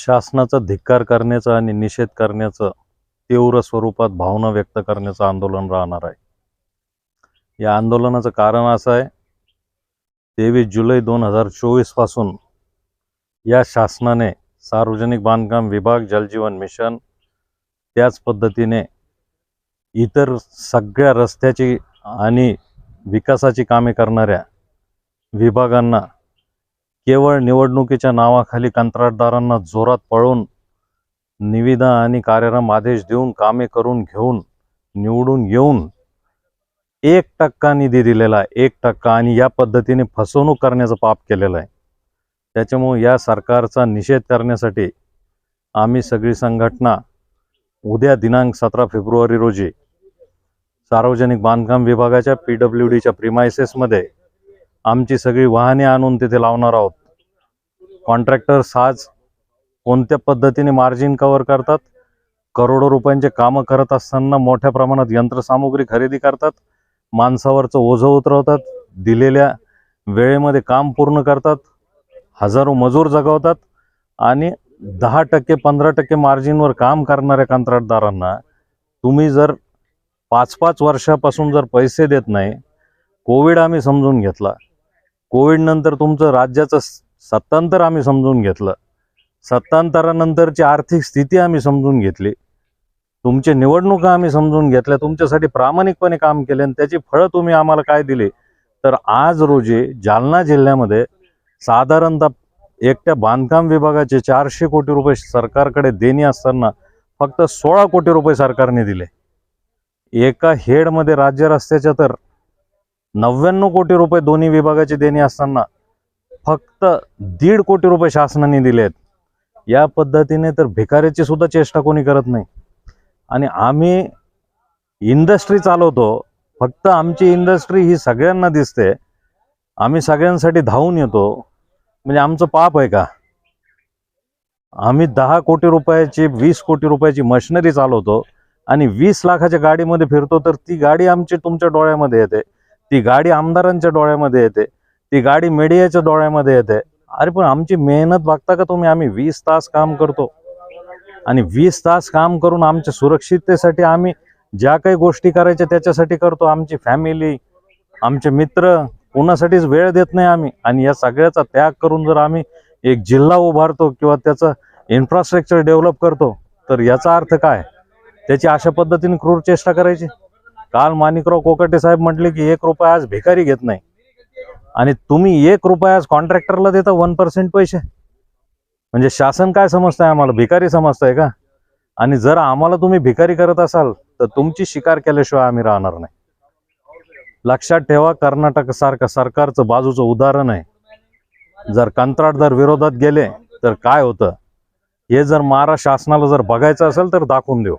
शासनाचा धिक्कार करण्याचं आणि निषेध करण्याचं तीव्र स्वरूपात भावना व्यक्त करण्याचं आंदोलन राहणार आहे. या आंदोलनाचं कारण असं आहे तेवीस जुलै दोन हजार चोवीसपासून या शासनाने सार्वजनिक बांधकाम विभाग जलजीवन मिशन त्याच पद्धतीने इतर सगळ्या रस्त्याची आणि विकासाची कामे करणाऱ्या विभागांना केवळ निवडणुकीच्या नावाखाली कंत्राटदारांना जोरात पळून निविदा आणि कार्यक्रम आदेश देऊन कामे करून घेऊन निवडून येऊन एक टक्का निधी दिलेला आहे. एक टक्का आणि या पद्धतीने फसवणूक करण्याचं पाप केलेलं आहे. त्याच्यामुळे या सरकारचा निषेध करण्यासाठी आम्ही सगळी संघटना उद्या दिनांक सतरा फेब्रुवारी रोजी सार्वजनिक बांधकाम विभागाच्या पी डब्ल्यू डीच्या प्रिमायसेसमध्ये आमची सगळी वाहने आणून तिथे लावणार आहोत. कॉन्ट्रॅक्टर्स आज कोणत्या पद्धतीने मार्जिन कव्हर करतात? करोडो रुपयांचे कामं करत असताना मोठ्या प्रमाणात यंत्रसामुग्री खरेदी करतात. माणसावरचं ओझं उतरवतात. दिलेल्या वेळेमध्ये काम पूर्ण करतात. हजारो मजूर जगवतात. आणि दहा टक्के पंधरा टक्के मार्जिनवर काम करणाऱ्या कंत्राटदारांना तुम्ही जर पाच पाच वर्षापासून जर पैसे देत नाही कोविड आम्ही समजून घेतला. कोविड नंतर तुमचं राज्याचं सत्तांतर आम्ही समजून घेतलं. सत्तांतरानंतरची आर्थिक स्थिती आम्ही समजून घेतली. तुमचे निवडणुका आम्ही समजून घेतल्या. तुमच्यासाठी प्रामाणिकपणे काम केले आणि त्याची फळं तुम्ही आम्हाला काय दिली? तर आज रोजी जालना जिल्ह्यामध्ये साधारणतः एकट्या बांधकाम विभागाचे चारशे कोटी रुपये सरकारकडे देणी असताना फक्त सोळा कोटी रुपये सरकारने दिले. एका हेडमध्ये राज्य रस्त्याच्या तर नव्याण्णव कोटी रुपये दोन्ही विभागाची देणी असताना फक्त दीड कोटी रुपये शासनाने दिले आहेत या पद्धतीने तर भिकाऱ्याची सुद्धा चेष्टा कोणी करत नाही. आणि आम्ही इंडस्ट्री चालवतो फक्त आमची इंडस्ट्री ही सगळ्यांना दिसते. आम्ही सगळ्यांसाठी धावून येतो. म्हणजे आमचं पाप आहे का? आम्ही दहा कोटी रुपयाची वीस कोटी रुपयाची मशिनरी चालवतो आणि वीस लाखाच्या गाडीमध्ये फिरतो तर ती गाडी आमची तुमच्या डोळ्यामध्ये येते. ती गाडी आमदारांच्या डोळ्यामध्ये येते ती गाडी मीडियाच्या डोळ्यामध्ये येते. अरे पण आमची मेहनत बघता का तुम्ही? आम्ही वीस तास काम करतो. आणि वीस तास काम करून आमच्या सुरक्षिततेसाठी आम्ही ज्या काही गोष्टी करायच्या त्याच्यासाठी करतो. आमची फॅमिली आमचे मित्र कोणासाठीच वेळ देत नाही आम्ही. आणि या सगळ्याचा त्याग करून जर आम्ही एक जिल्हा उभारतो किंवा त्याचं इन्फ्रास्ट्रक्चर डेव्हलप करतो तर याचा अर्थ काय? त्याची अशा पद्धतीने क्रूर चेष्टा करायची? काल माणिकराव कोकाटे साहेब म्हटले की एक रुपया आज भिकारी घेत नाही. आणि तुम्ही एक रुपया आज कॉन्ट्रॅक्टरला देता वन पर्सेंट पैसे. म्हणजे शासन काय समजतंय आम्हाला? भिकारी समजतंय का? आणि जर आम्हाला तुम्ही भिकारी करत असाल तर तुमची शिकार केल्याशिवाय आम्ही राहणार नाही. लक्षात ठेवा कर्नाटक सारखं सरकारचं बाजूचं उदाहरण आहे. जर कंत्राटदार विरोधात गेले तर काय होतं? हे जर महाराष्ट्र शासनाला जर बघायचं असेल तर दाखवून देऊ.